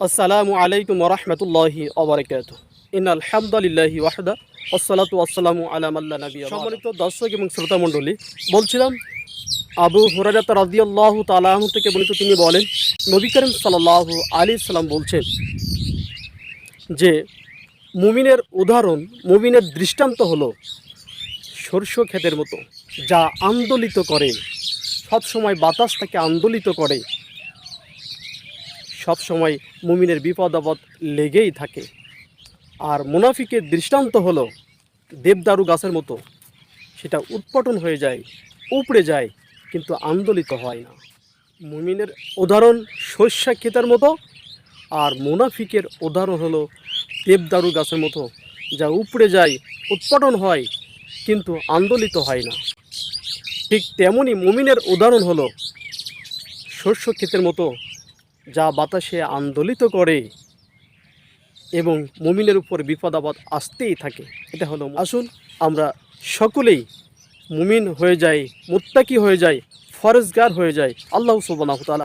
আসসালামু আলাইকুম রহমতুল্লাহি অবরাকাত ইন আলহামদুলিল্লাহি ওয়াহদা আসসালাতু আসসালামু আলা মাল্লা নবী সম্মানিত দর্শক এবং শ্রোতা মণ্ডলী বলছিলাম আবু হুরারাত রাদিয়াল্লাহু তাআলা থেকে বর্ণিত তিনি বলেন নবী করিম সাল্লাল্লাহু আলাইহি সাল্লাম বলছেন যে মুমিনের উদাহরণ মুমিনের দৃষ্টান্ত হলো সরষ ক্ষেতের মতো যা আন্দোলিত করে সবসময় বাতাস তাকে আন্দোলিত করে সব সময় মুমিনের বিপদ আপদ লেগেই থাকে। আর মুনাফিকের দৃষ্টান্ত হলো দেবদারু গাছের মতো। সেটা উৎপটন হয়ে যায়, উপড়ে যায়, কিন্তু আন্দোলিত হয় না। মুমিনের উদাহরণ শস্যা ক্ষেতের মতো, আর মুনাফিকের উদাহরণ হলো দেবদারু গাছের মতো, যা উপড়ে যায় উৎপাদন হয়, কিন্তু আন্দোলিত হয় না। ঠিক তেমনই মুমিনের উদাহরণ হলো শস্য ক্ষেতের মতো যা বাতাসে আন্দোলিত করে এবং মুমিনের উপর বিপদ আপদ আসতেই থাকে। এটা হলো আসুন আমরা সকলেই মুমিন হয়ে যাই, মুত্তাকি হয়ে যাই, ফরেজগার হয়ে যাই। আল্লাহ সুবাহ